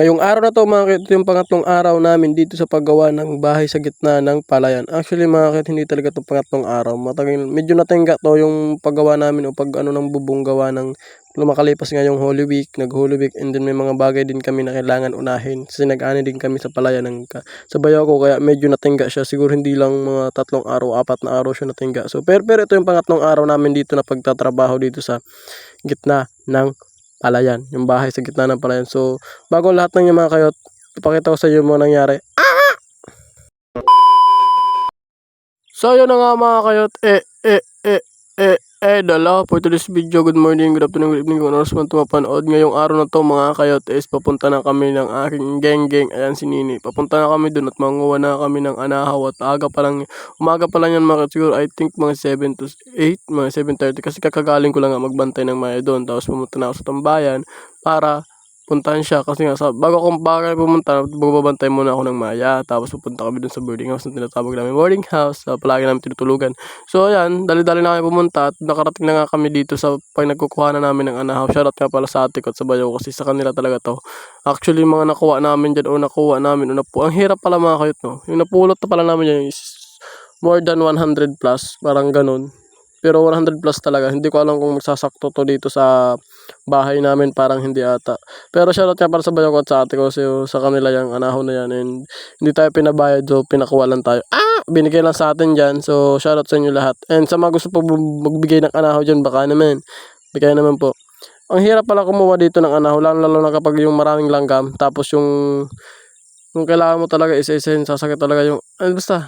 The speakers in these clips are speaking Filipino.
Ngayong araw na to mga kit, ito yung pangatlong araw namin dito sa paggawa ng bahay sa gitna ng palayan. Actually mga kit, hindi talaga to pangatlong araw. Matagal, medyo natingga to yung paggawa namin o pag ano ng bubong gawa ng lumakalipas nga yung Holy Week, nag Holy Week and then may mga bagay din kami na kailangan unahin. Kasi nag-ani din kami sa palayan ng sa bayaw ko kaya medyo natingga siya. Siguro hindi lang mga tatlong araw, apat na araw siya natingga. So pero, pero ito yung pangatlong araw namin dito na pagtatrabaho dito sa gitna ng palayan. Yung bahay sa gitna ng palayan. So bago lahat ng yung mga kayot, ipakita ko sa inyo yung mga nangyari. Ah! So yun na nga mga kayot, eh, eh, eh, eh, eh, dala for today's video. Good morning, good afternoon, good evening, kung oras man tumapanood. Ngayong araw na to mga kayot is papunta na kami ng aking geng-geng. Ayan si Nini. Papunta na kami dun at manguha na kami ng anahaw at aga pa lang, umaga pa lang yan mga. Siguro I think mga 7 to 8, mga 7.30 kasi kakagaling ko lang magbantay ng maya doon. Tapos pumunta na ako sa tambayan para puntahan siya kasi nga sa bago akong bagay pumunta magbabantay muna ako ng maya. Tapos pupunta kami dun sa boarding house na tinatawag namin boarding house sa palagi namin tinutulugan. So ayan dali-dali na kami pumunta at nakarating na nga kami dito sa pag nagkukuha na namin ng anahaw shoutout nga pala sa ate ko at sa bayaw kasi sa kanila talaga to. Actually mga nakuha namin dyan o nakuha namin o napu ang hirap pala mga kayot no? Yung napulot na pala namin dyan is more than 100 plus parang ganun pero 100 plus talaga. Hindi ko alam kung magsasakto to dito sa bahay namin. Parang hindi ata. Pero shoutout nga para sa bayo ko at sa ate ko. So, sa kanila yung anahon na yan. And hindi tayo pinabayad so pinakuha lang tayo. Ah! Binigay lang sa atin dyan. So shoutout sa inyo lahat. And sa mga gusto po magbigay ng anahaw dyan baka naman. Bigay naman po. Ang hirap pala kumuha dito ng anahaw lalo lalo na kapag yung maraming langgam. Tapos yung kung kailangan mo talaga isa-isahin sasakit talaga yung ano basta.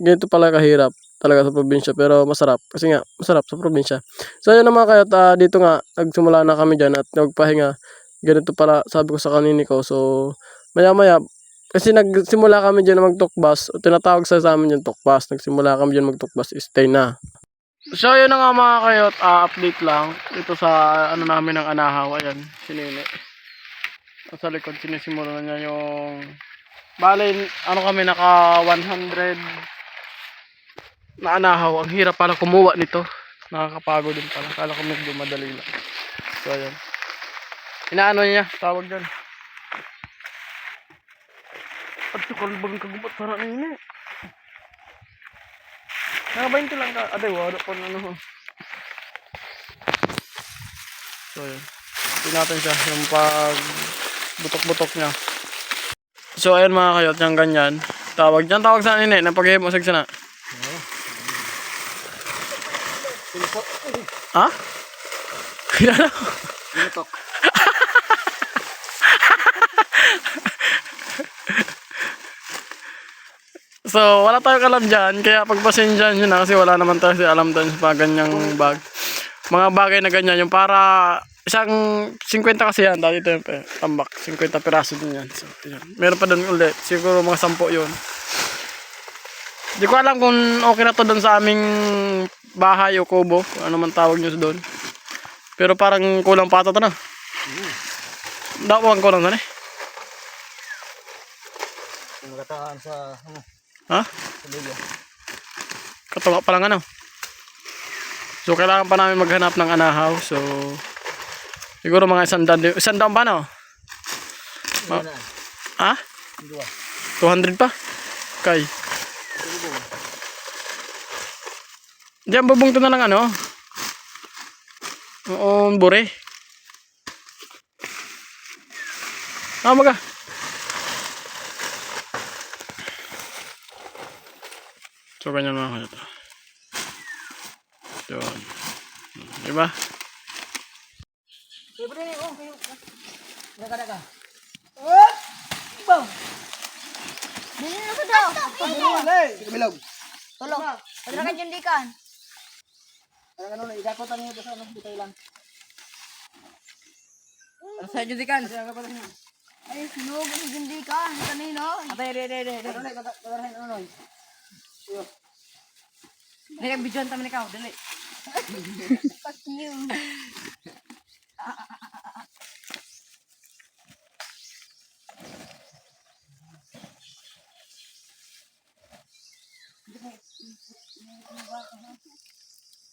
Ganito pala kahirap talaga sa probinsya pero masarap. Kasi nga masarap sa probinsya. So yun naman kayo ah, dito nga nagsimula na kami dyan at nagpahinga. Ganito pala sabi ko sa kanini ko. So maya maya kasi nagsimula kami dyan na magtukbas o tinatawag sa amin yung tukbas nagsimula kami dyan magtukbas stay na. So yun na nga mga kayot ah, update lang. Dito sa ano namin ng anahaw ayan sinili. Sa likod sinisimula na niya yung bale ano kami naka 100 na anahaw. Ang hirap pala kumuha nito. Nakakapagod din pala. Kala ko medyo madali lang. So, ayan. Inaano niya, tawag dyan. At sa kalbang kagubat para na yun eh. Nakabayin ko lang ka. Aday, wala pa na ano. So, ayan. Tingnan natin siya. Yung pag butok-butok niya. So, ayan mga kayot. Yung ganyan. Tawag dyan. Tawag sa nini. Napag mo sana. Ha? Kilala ko. Binutok. So, wala tayong alam dyan. Kaya pagpasensyahan nyo na kasi wala naman tayo alam doon sa ganyang bag. Mga bagay na ganyan. Yung para isang 50 kasi yan. Dati ito yung pe- tambak. 50 piraso din yan. So, yun. Meron pa doon ulit. Siguro mga 10 yun. Di ko alam kung okay na to doon sa aming bahay o kubo. Ano man tawag nyo doon. Pero parang kulang pa ata to na. Dapat kulang na eh. Nakataan sa, ano, Ha? sa dulo. Katawa pa lang ano. So, kailangan pa namin maghanap ng anahaw. So, siguro mga isang daan. Isang daan ba no? Ano na? Ha? Dua. 200 pa? Kay. Diyan bubong to na lang ano? Oo, bure. Ah, maga. So, ganyan mga kanito. Yun. Diba? Libre ni, oh, kayo. Daga, daga. Oh! Bang! Dili na ko daw. Hey! Bilog. Tulog. Padra ka dyan dikan. Ano, ano, igakotan niyo sa ano, bitay lang. Ano sa dyan dikan? Ay, sinugo sa dyan dikan. Kanino? Atay, re, re, re, re. Ano, gagarahin, ano, ano. Iyo. Dili ang bidyon taman ikaw. Dili. Fuck you.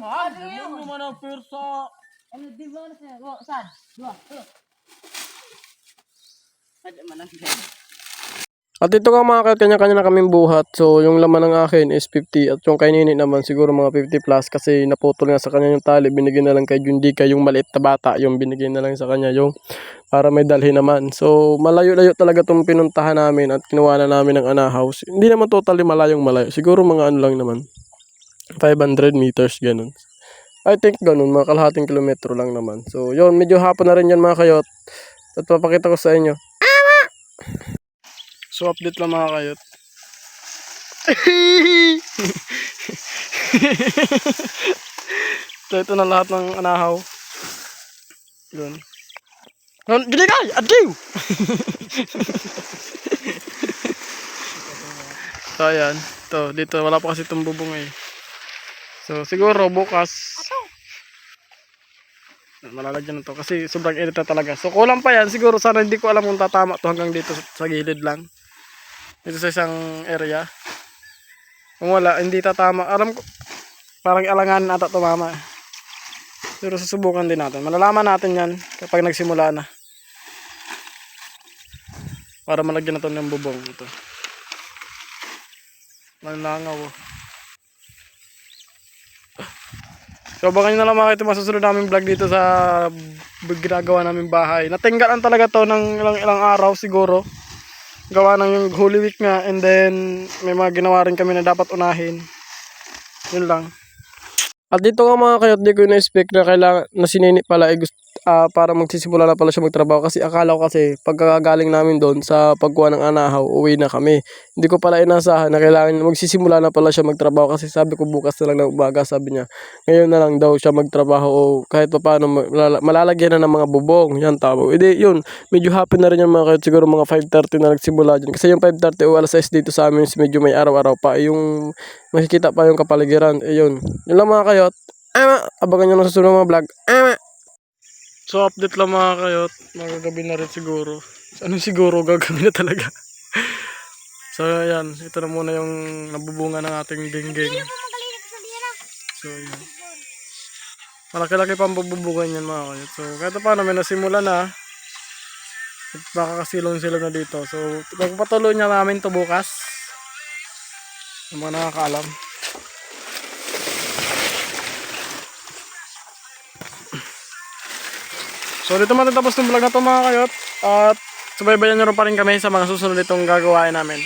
Naman. Ano naman ang persa? Ano, di ba na siya? Oh, saan? Dua. Oh. Ada man ang At ito nga mga kaya kanya-kanya na kaming buhat. So, yung laman ng akin is 50 at yung kay Nini naman siguro mga 50 plus kasi naputol nga sa kanya yung tali. Binigyan na lang kay Jundika yung maliit na bata. Yung binigyan na lang sa kanya yung para may dalhin naman. So, malayo-layo talaga itong pinuntahan namin at kinuha na namin ng Ana House. Hindi naman totally malayong malayo. Siguro mga ano lang naman. 500 meters, ganun. I think ganun, mga kalahating kilometro lang naman. So, yun, medyo hapon na rin yan mga kayot. At papakita ko sa inyo. So update lang mga kayot. so ito na lahat ng anahaw. Yun. Nun, gini kay! Adiw! so ayan. To, dito wala pa kasi itong bubong eh. So siguro bukas malalagyan na to kasi sobrang init na talaga. So kulang pa yan. Siguro sana hindi ko alam kung tatama to hanggang dito sa, gilid lang dito sa isang area. Kung wala, hindi tatama. Alam ko, parang alanganin ata tumama. Pero susubukan din natin. Malalaman natin yan kapag nagsimula na. Para malagyan na to ng bubong ito. Malangaw. oh. So baka nyo na lang makita masusunod namin vlog dito sa ginagawa namin bahay. Natinggalan talaga to ng ilang, ilang araw siguro gawa ng yung Holy Week nga and then may mga ginawa rin kami na dapat unahin. Yun lang. At dito nga mga kayot, di ko na-expect na kailangan, na sinini pala, eh, gusto, ah, para magsisimula na pala siya magtrabaho. Kasi akala ko kasi, pagkagaling namin doon sa pagkuha ng anahaw, uwi na kami. Hindi ko pala inasahan na kailangan magsisimula na pala siya magtrabaho. Kasi sabi ko bukas na lang ng umaga, sabi niya. Ngayon na lang daw siya magtrabaho o kahit pa paano malala- malalagyan na ng mga bubong. Yan tama. Hindi, yun. Medyo happy na rin yung mga kayot. Siguro mga 5.30 na nagsimula dyan. Kasi yung 5.30 o alas 6 dito sa amin medyo may araw-araw pa. Yung makikita pa yung kapaligiran. Eh yun. Yun lang mga kayot. Ama, abangan nyo lang sa sunod mga vlog. Ama. So update lang mga kayot. Magagabi na rin siguro. Ano siguro gagabi na talaga. so ayan, ito na muna yung nabubunga ng ating gingging. So ayan. Malaki-laki pa ang bubungan yan mga kayot. So kahit pa paano may nasimula na. At Makakasilong-silong na dito. So pagpatuloy niya namin to bukas. Yung mga nakakaalam. So dito matatapos ng vlog na to mga kayot. At subaybayan nyo rin pa rin kami sa mga susunod itong gagawain namin.